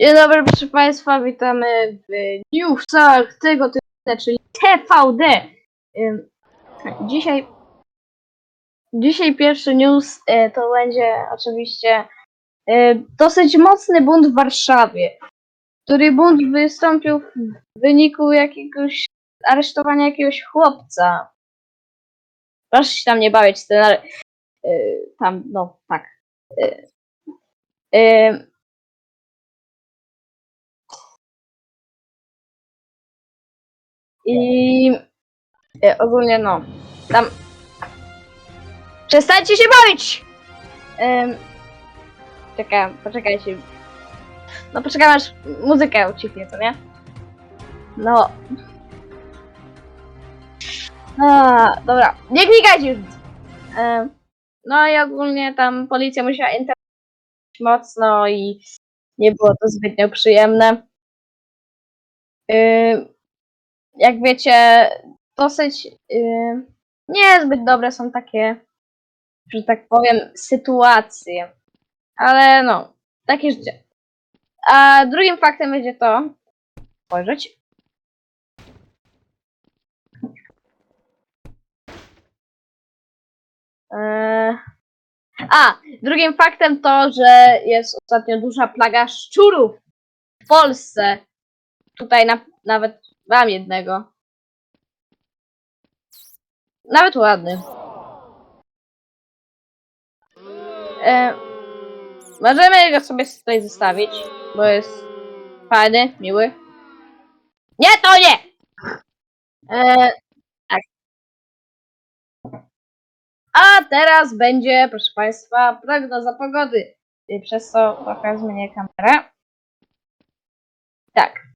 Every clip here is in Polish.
Dzień dobry, proszę Państwa, witamy w newsach tego tygodnia, czyli TVD. Ym, Dzisiaj, dzisiaj pierwszy news e, to będzie oczywiście e, dosyć mocny bunt w Warszawie, który bunt wystąpił w wyniku jakiegoś aresztowania jakiegoś chłopca. Proszę się tam nie bawić, ten, e, tam, no, tak. I e, ogólnie no, tam. Przestańcie się bawić! Ym, czekaj, poczekajcie. No poczekam aż muzykę ucichnie, co nie? No. A, dobra, nie klikajcie już. no i ogólnie tam policja musiała interweniować mocno i nie było to zbytnio przyjemne. Ym, jak wiecie, dosyć yy, niezbyt dobre są takie, że tak powiem, sytuacje. Ale no, takie życie. A drugim faktem będzie to, spojrzeć. Eee, a, drugim faktem to, że jest ostatnio duża plaga szczurów w Polsce. Tutaj na, nawet mam jednego. Nawet ładny. E, możemy go sobie tutaj zostawić, bo jest fajny, miły. Nie, to nie! E, tak. A teraz będzie, proszę Państwa, prognoza pogody. Przez to trochę zmienię kamerę. Tak.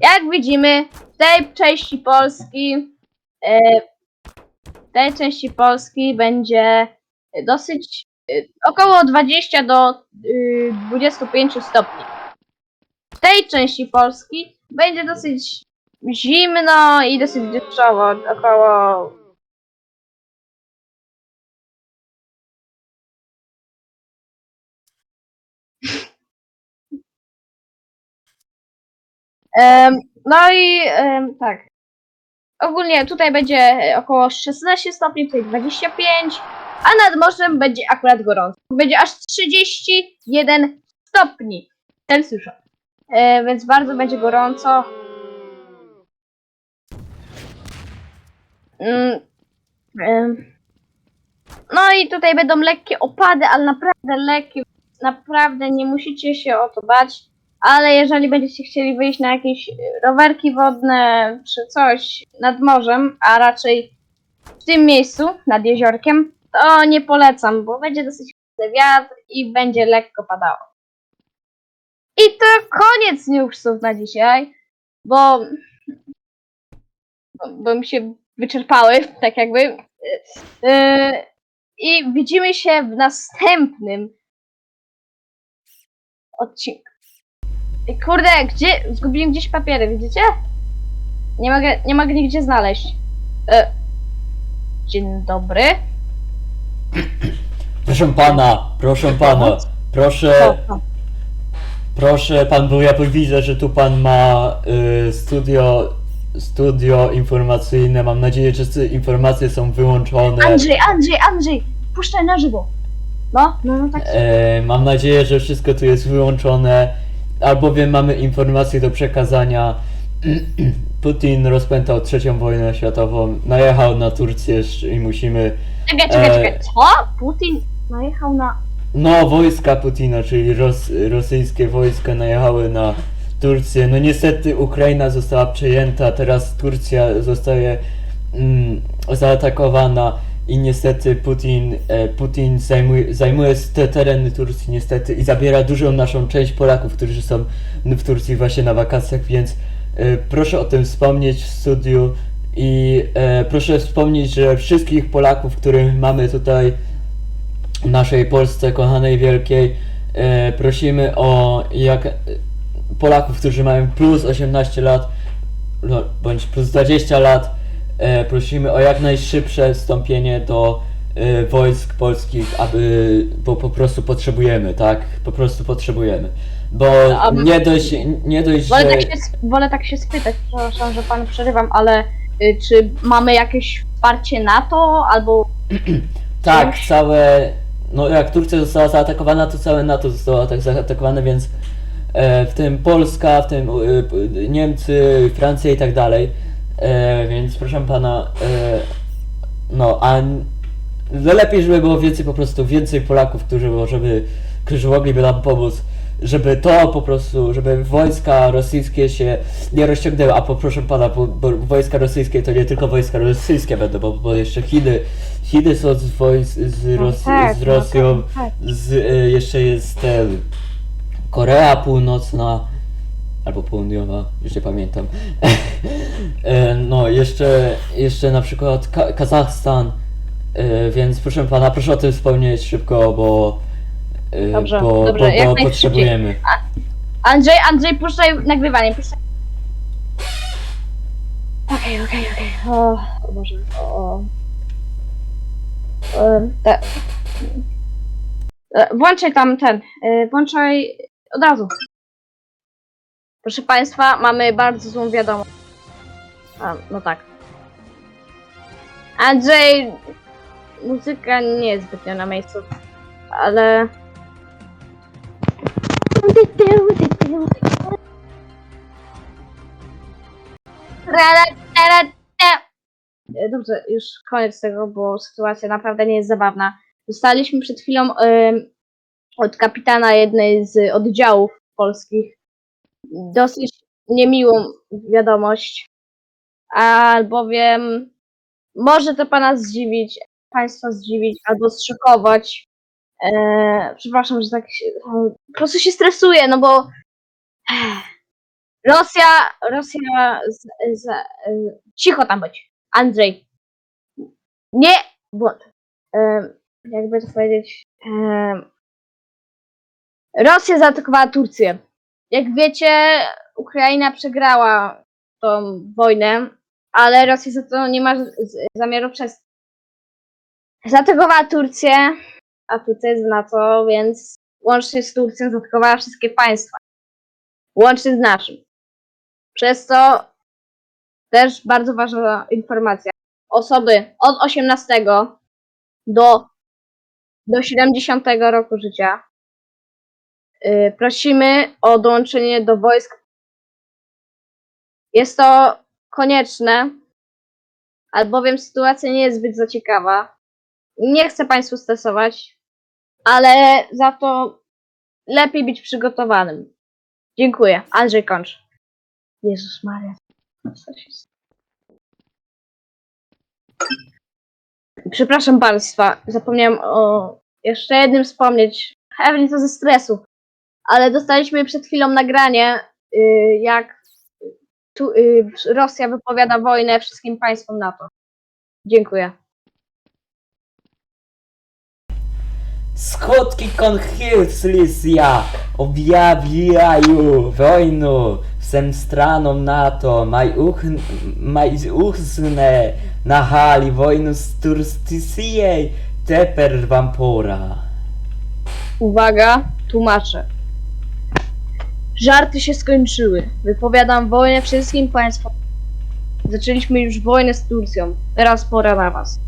Jak widzimy, w tej części Polski, e, w tej części Polski będzie dosyć e, około 20 do y, 25 stopni. W tej części Polski będzie dosyć zimno i dosyć deszczowo, około no i tak. Ogólnie tutaj będzie około 16 stopni, tutaj 25, a nad morzem będzie akurat gorąco. Będzie aż 31 stopni Celsjusza. E, więc bardzo będzie gorąco. Mm, no i tutaj będą lekkie opady, ale naprawdę lekkie. Naprawdę nie musicie się o to bać. Ale jeżeli będziecie chcieli wyjść na jakieś y, rowerki wodne czy coś nad morzem, a raczej w tym miejscu, nad jeziorkiem, to nie polecam, bo będzie dosyć mocny wiatr i będzie lekko padało. I to koniec newsów na dzisiaj, bo, mi się wyczerpały, tak jakby. Yy, I widzimy się w następnym odcinku. Kurde, gdzie? Zgubiłem gdzieś papiery, widzicie? Nie mogę, nie mogę nigdzie znaleźć. E, dzień dobry. Proszę pana, proszę pana, proszę, O, o. proszę pan, bo ja widzę, że tu pan ma y, studio, studio informacyjne. Mam nadzieję, że te informacje są wyłączone. Andrzej, Andrzej, Andrzej! Puszczaj na żywo. No, no, no tak. E, mam nadzieję, że wszystko tu jest wyłączone, albowiem mamy informacje do przekazania. Putin rozpętał trzecią wojnę światową, najechał na Turcję i musimy Czekaj, czekaj, e, czekaj. Co? Putin najechał na... No, wojska Putina, czyli ros, rosyjskie wojska najechały na Turcję. No niestety Ukraina została przejęta, teraz Turcja zostaje mm, zaatakowana i niestety Putin, e, Putin zajmuje, zajmuje te tereny Turcji niestety i zabiera dużą naszą część Polaków, którzy są w Turcji właśnie na wakacjach, więc e, proszę o tym wspomnieć w studiu i e, proszę wspomnieć, że wszystkich Polaków, których mamy tutaj w naszej Polsce kochanej, wielkiej. Prosimy o jak Polaków, którzy mają plus 18 lat, no, bądź plus 20 lat, e, prosimy o jak najszybsze wstąpienie do y, wojsk polskich, aby, bo po prostu potrzebujemy, tak? Po prostu potrzebujemy. Bo A- nie dość, nie dość, Wolę że... tak, się, wolę tak się spytać, przepraszam, że panu przerywam, ale y, czy mamy jakieś wsparcie NATO albo Tak, całe. No jak Turcja została zaatakowana, to całe NATO zostało tak zaatakowane, więc e, w tym Polska, w tym e, p- Niemcy, Francja i tak dalej. E, więc proszę pana, e, no a n- no lepiej, żeby było więcej po prostu, więcej Polaków, którzy, żeby, którzy mogliby nam pomóc, żeby to po prostu, żeby wojska rosyjskie się nie rozciągnęły, a po proszę pana, bo, bo wojska rosyjskie to nie tylko wojska rosyjskie będą, bo, bo jeszcze Chiny, Chiny są z, wojsk, z, No tak, z no Rosją, tak, tak. z, e, jeszcze jest ten, Korea Północna, albo Południowa, już nie pamiętam. E, no, jeszcze, jeszcze na przykład Ka- Kazachstan, e, więc proszę pana, proszę o tym wspomnieć szybko, bo, e, Dobrze, bo, dobrze, bo, bo potrzebujemy. Andrzej, Andrzej, puszczaj nagrywanie, puszczaj. Okej, okej, okej. O, o Boże, o... o. Em, te- E, Włączaj tam ten, włączaj od razu. Proszę Państwa, mamy bardzo złą wiadomość. A, no tak. Andrzej, muzyka nie jest zbytnio na miejscu, ale... Dobrze, już koniec tego, bo sytuacja naprawdę nie jest zabawna. Dostaliśmy przed chwilą em, od kapitana jednej z oddziałów polskich dosyć niemiłą wiadomość, albowiem może to pana zdziwić, państwa zdziwić albo zszokować. E, przepraszam, że tak się, po prostu się stresuję, no bo Rosja, Rosja, z, z, e, cicho tam być, Andrzej. Nie, błąd. E, jakby to powiedzieć, e, Rosja zaatakowała Turcję. Jak wiecie, Ukraina przegrała tą wojnę, ale Rosja za to nie ma zamiaru przez. Zaatakowała Turcję, a Turcja jest w NATO, więc łącznie z Turcją zaatakowała wszystkie państwa. Łącznie z naszym. Przez to też bardzo ważna informacja. Osoby od 18 do, do 70 roku życia prosimy o dołączenie do wojsk. Jest to konieczne, albowiem sytuacja nie jest zbyt za ciekawa. Nie chcę Państwu stresować, ale za to lepiej być przygotowanym. Dziękuję. Andrzej kończ. Jezus Maria. Przepraszam Państwa, zapomniałem o jeszcze jednym wspomnieć. Pewnie to ze stresu, ale dostaliśmy przed chwilą nagranie, y, jak tu, y, Rosja wypowiada wojnę wszystkim państwom NATO. Dziękuję. Skutki konfliktu objawiają wojnę wszem stranom NATO. Majuchne nahali wojnę z Turcyją. Teper wam pora. Uwaga, tłumaczę. Żarty się skończyły. Wypowiadam wojnę wszystkim państwom. Zaczęliśmy już wojnę z Turcją. Teraz pora na was.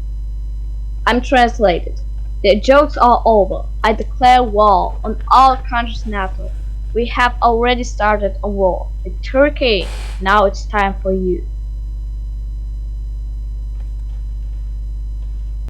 I'm translated. The jokes are over. I declare war on all countries NATO. We have already started a war with Turkey. Now it's time for you.